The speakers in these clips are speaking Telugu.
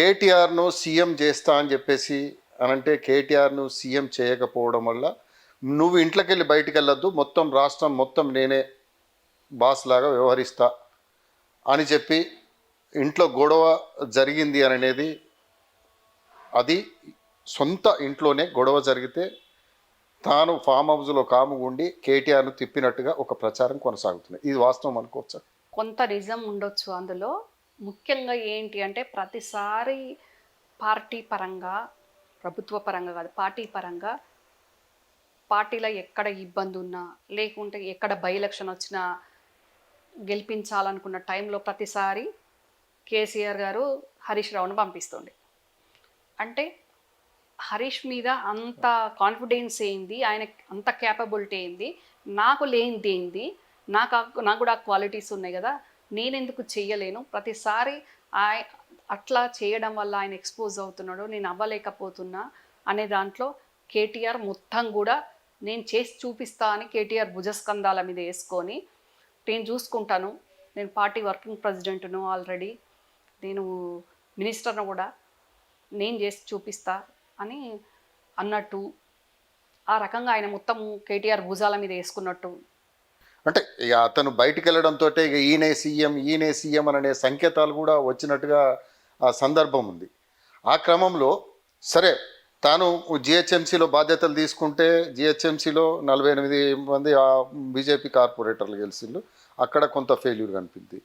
కేటీఆర్ను సీఎం చేస్తా అని చెప్పేసి అనంటే కేటీఆర్ను సీఎం చేయకపోవడం వల్ల నువ్వు ఇంట్లోకి వెళ్ళి బయటికి వెళ్ళొద్దు మొత్తం రాష్ట్రం మొత్తం నేనే బాస్ లాగా వ్యవహరిస్తా అని చెప్పి ఇంట్లో గొడవ జరిగింది అని అనేది అది సొంత ఇంట్లోనే గొడవ జరిగితే తాను ఫామ్ హౌస్లో కాము ఉండి కేటీఆర్ను తిప్పినట్టుగా ఒక ప్రచారం కొనసాగుతుంది. ఇది వాస్తవం అనుకోవచ్చు? కొంత నిజం ఉండొచ్చు అందులో. ముఖ్యంగా ఏంటి అంటే ప్రతిసారి పార్టీ పరంగా ప్రభుత్వ పరంగా కాదు పార్టీ పరంగా పార్టీలో ఎక్కడ ఇబ్బంది ఉన్నా లేకుంటే ఎక్కడ బై ఎలక్షన్ వచ్చినా గెలిపించాలనుకున్న టైంలో ప్రతిసారి కేసీఆర్ గారు హరీష్ రావును పంపిస్తుండే. అంటే హరీష్ మీద అంత కాన్ఫిడెన్స్ ఏంది ఆయన అంత క్యాపబిలిటీ ఏంది నాకు లేనిది ఏంది నాకు ఆ- నాకు కూడా ఆ క్వాలిటీస్ ఉన్నాయి కదా నేనెందుకు చేయలేను ప్రతిసారి ఆయ అట్లా చేయడం వల్ల ఆయన ఎక్స్పోజ్ అవుతున్నాడు నేను అవ్వలేకపోతున్నా అనే దాంట్లో కేటీఆర్ మొత్తం కూడా నేను చేసి చూపిస్తా అని కేటీఆర్ భుజస్కంధాల మీద వేసుకొని నేను చూసుకుంటాను. నేను పార్టీ వర్కింగ్ ప్రెసిడెంట్ను ఆల్రెడీ నేను మినిస్టర్ను కూడా నేను చేసి చూపిస్తా అని అన్నట్టు ఆ రకంగా ఆయన మొత్తం కేటీఆర్ భుజాల మీద వేసుకున్నట్టు అంటే ఇక అతను బయటికి వెళ్ళడంతో ఇక ఈయనే సీఎం ఈయనే సీఎం అనే సంకేతాలు కూడా వచ్చినట్టుగా ఆ సందర్భం ఉంది. ఆ క్రమంలో సరే తాను జిహెచ్ఎంసీలో బాధ్యతలు తీసుకుంటే జిహెచ్ఎంసీలో నలభై ఎనిమిది మంది బీజేపీ కార్పొరేటర్లు గెలిచిండు అక్కడ కొంత ఫెయిల్యూర్ కనిపింది.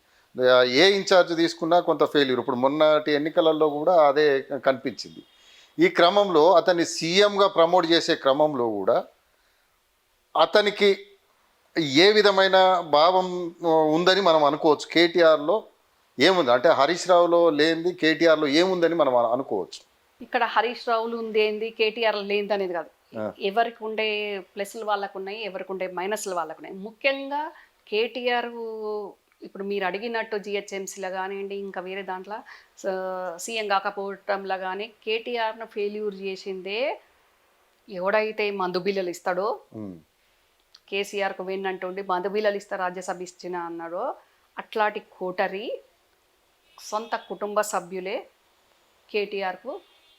ఏ ఇన్ఛార్జ్ తీసుకున్నా కొంత ఫెయిల్యూర్. ఇప్పుడు మొన్నటి ఎన్నికలలో కూడా అదే కనిపించింది. ఈ క్రమంలో అతన్ని సీఎంగా ప్రమోట్ చేసే క్రమంలో కూడా అతనికి ఏ విధమైన భావం ఉందని మనం అనుకోవచ్చు. కేటీఆర్లో ఏముంది? అంటే హరీష్ రావులో లేనిది కేటీఆర్లో ఏముందని మనం అను- అనుకోవచ్చు. ఇక్కడ హరీష్ రావులు ఉంది ఏంది కేటీఆర్ లేనిది అనేది కాదు. ఎవరికి ఉండే ప్లస్లు వాళ్ళకు ఉన్నాయి ఎవరికి ఉండే మైనస్లు వాళ్ళకు ఉన్నాయి. ముఖ్యంగా కేటీఆర్ ఇప్పుడు మీరు అడిగినట్టు జిహెచ్ఎంసీలో కానివ్వండి ఇంకా వేరే దాంట్లో సీఎం కాకపోవటంలో కానీ కేటీఆర్ను ఫెయిల్యూర్ చేసిందే ఎవడైతే మందు బిల్లలు ఇస్తాడో. కేసీఆర్కు విన్నంటుండి ఉండి బిల్లలు ఇస్తా రాజ్యసభ ఇచ్చిన అన్నాడో. అట్లాంటి కోటరీ సొంత కుటుంబ సభ్యులే కేటీఆర్కు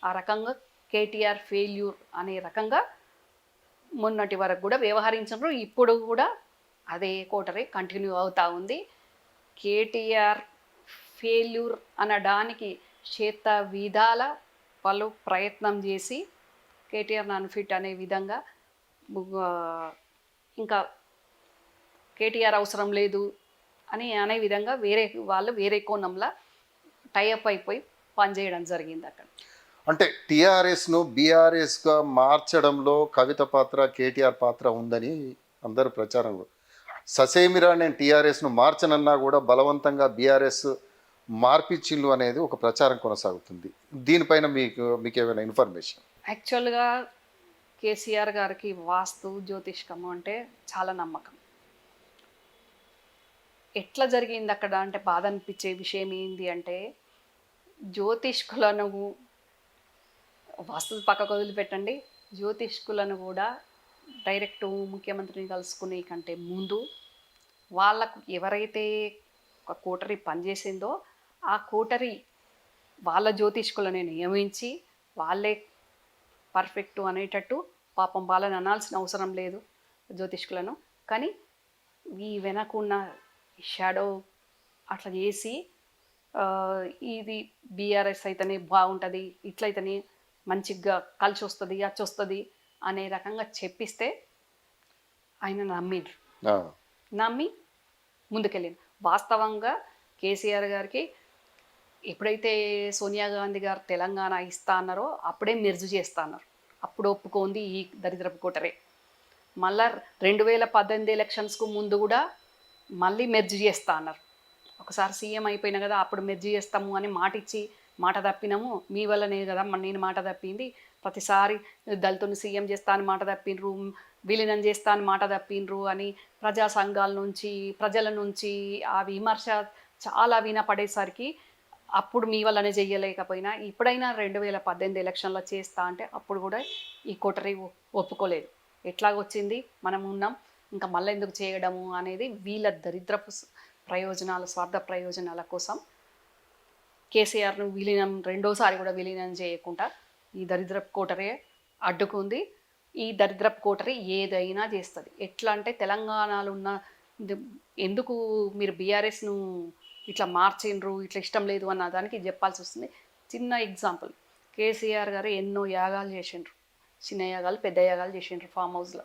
ఆ రకంగా కేటీఆర్ ఫెయిల్యూర్ అనే రకంగా మొన్నటి వరకు కూడా వ్యవహరించరు ఇప్పుడు కూడా అదే కోటరీ కంటిన్యూ అవుతా ఉంది. కేటీఆర్ ఫెయిల్యూర్ అనడానికి చేత విధాల వాళ్ళు ప్రయత్నం చేసి కేటీఆర్ అన్ఫిట్ అనే విధంగా ఇంకా కేటీఆర్ అవసరం లేదు అని అనే విధంగా వేరే వాళ్ళు వేరే కోణంలో టైఅప్ అయిపోయి పనిచేయడం జరిగింది అక్కడ. అంటే టీఆర్ఎస్ను బీఆర్ఎస్గా మార్చడంలో కవిత పాత్ర కేటీఆర్ పాత్ర ఉందని అందరు ప్రచారం ససేమిరా నేను టీఆర్ఎస్ను మార్చనన్నా కూడా బలవంతంగా బీఆర్ఎస్ మార్పిచ్చిల్లు అనేది ఒక ప్రచారం కొనసాగుతుంది. దీనిపైన మీకు మీకు ఏమైనా ఇన్ఫర్మేషన్? యాక్చువల్గా కేసీఆర్ గారికి వాస్తు జ్యోతిష్కము అంటే చాలా నమ్మకం. ఎట్లా జరిగింది అక్కడ? అంటే బాధ అనిపించే విషయం ఏంటి అంటే జ్యోతిష్కులను వాస్తు పక్కకు వదిలిపెట్టండి. జ్యోతిష్కులను కూడా డైరెక్ట్ ముఖ్యమంత్రిని కలుసుకునే కంటే ముందు వాళ్ళకు ఎవరైతే ఒక కోటరీ పనిచేసిందో ఆ కోటరీ వాళ్ళ జ్యోతిష్కులను నియమించి వాళ్ళే పర్ఫెక్ట్ అనేటట్టు పాపం వాళ్ళని అనాల్సిన అవసరం లేదు జ్యోతిష్కులను. కానీ ఈ వెనకున్న షాడో అట్లా చేసి ఆ, ఇది బీఆర్ఎస్ అయితేనే బాగుంటుంది ఇట్లయితేనే మంచిగా కలిసి వస్తుంది అచ్చి వస్తుంది అనే రకంగా చెప్పిస్తే ఆయన నమ్మిండ్రు నమ్మి ముందుకెళ్ళింది వాస్తవంగా కేసీఆర్ గారికి ఎప్పుడైతే సోనియా గాంధీ గారు తెలంగాణ ఇస్తా అన్నారో అప్పుడే మెర్జు చేస్తా అన్నారు. అప్పుడు ఒప్పుకోంది ఈ దరిద్రపు కోటరే. మళ్ళా రెండు వేల పద్దెనిమిది ఎలక్షన్స్కు ముందు కూడా మళ్ళీ మెర్జు చేస్తా అన్నారు. ఒకసారి సీఎం అయిపోయినా కదా అప్పుడు మెర్జు చేస్తాము అని మాట ఇచ్చి మాట తప్పినాము. మీ వల్లనే కదా నేను మాట తప్పింది. ప్రతిసారి దళితుని సీఎం చేస్తా అని మాట తప్పిండ్రు విలీనం చేస్తా అని మాట తప్పిండ్రు అని ప్రజా సంఘాల నుంచి ప్రజల నుంచి ఆ విమర్శ చాలా వినపడేసరికి అప్పుడు మీ వల్లనే చెయ్యలేకపోయినా ఇప్పుడైనా రెండు వేల పద్దెనిమిది ఎలక్షన్లో చేస్తా అంటే అప్పుడు కూడా ఈ కోటరీ ఒ- ఒప్పుకోలేదు. ఎట్లాగొచ్చింది? మనం ఉన్నాం ఇంకా మళ్ళీ ఎందుకు చేయడము అనేది వీళ్ళ దరిద్రపు ప్రయోజనాల స్వార్థ ప్రయోజనాల కోసం కేసీఆర్ను విలీనం రెండోసారి కూడా విలీనం చేయకుండా ఈ దరిద్రపు కోటరే అడ్డుకుంది. ఈ దరిద్రపు కోటరి ఏదైనా చేస్తుంది. ఎట్లా అంటే తెలంగాణలో ఉన్న ఎందుకు మీరు బీఆర్ఎస్ను ఇట్లా మార్చిండ్రు ఇట్లా ఇష్టం లేదు అన్న దానికి చెప్పాల్సి వస్తుంది. చిన్న ఎగ్జాంపుల్ కేసీఆర్ గారు ఎన్నో యాగాలు చేసిండ్రు. చిన్న యాగాలు పెద్ద యాగాలు చేసిండ్రు ఫామ్ హౌస్లో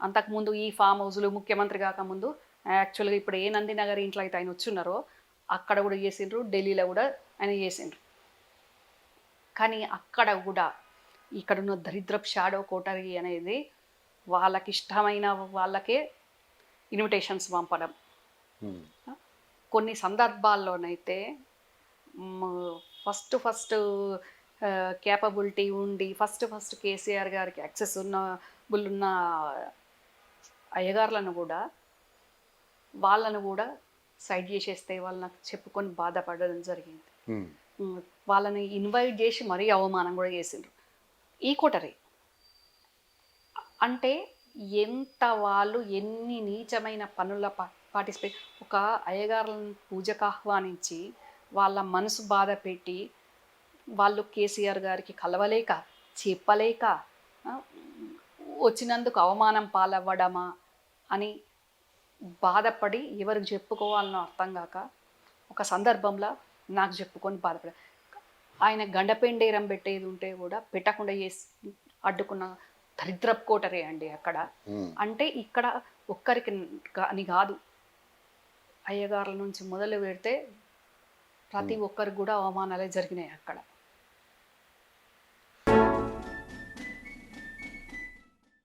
అంతకుముందు ఈ ఫామ్ హౌస్లు ముఖ్యమంత్రి కాకముందు యాక్చువల్గా ఇప్పుడు ఏ నందినగర్ ఇంట్లో అయితే ఆయన వచ్చున్నారో అక్కడ కూడా చేసిండ్రు ఢిల్లీలో కూడా ఆయన చేసిండ్రు. కానీ అక్కడ కూడా ఇక్కడున్న దరిద్రపు షాడో కోటరీ అనేది వాళ్ళకి ఇష్టమైన వాళ్ళకే ఇన్విటేషన్స్ పంపడం. ఉమ్. కొన్ని సందర్భాల్లోనైతే ఫస్ట్ ఫస్ట్ క్యాపబిలిటీ ఉండి ఫస్ట్ ఫస్ట్ కేసీఆర్ గారికి యాక్సెస్ ఉన్న ఉన్న అయ్యగారులను కూడా వాళ్ళను కూడా సైడ్ చేసేస్తే వాళ్ళని చెప్పుకొని బాధపడడం జరిగింది. వాళ్ళని ఇన్వైట్ చేసి మరీ అవమానం కూడా చేసిండ్రు. ఈ కోటరీ. అంటే ఎంత వాళ్ళు ఎన్ని నీచమైన పనుల పార్టిసిపేట్ ఒక అయ్యగారులను పూజకు ఆహ్వానించి వాళ్ళ మనసు బాధ పెట్టి వాళ్ళు కేసీఆర్ గారికి కలవలేక చెప్పలేక వచ్చినందుకు అవమానం పాలవ్వడమా అని బాధపడి ఎవరికి చెప్పుకోవాలనో అర్థం కాక ఒక సందర్భంలో నాకు చెప్పుకొని బాధపడ ఆయన గండపెండేరం పెట్టేది ఉంటే కూడా పెట్టకుండా చేసి అడ్డుకున్న దరిద్రపు కోటరే అండి అక్కడ. అంటే ఇక్కడ ఒక్కరికి అని కాదు అయ్యగారుల నుంచి మొదలు పెడితే ప్రతి ఒక్కరికి కూడా అవమానాలే జరిగినాయి అక్కడ.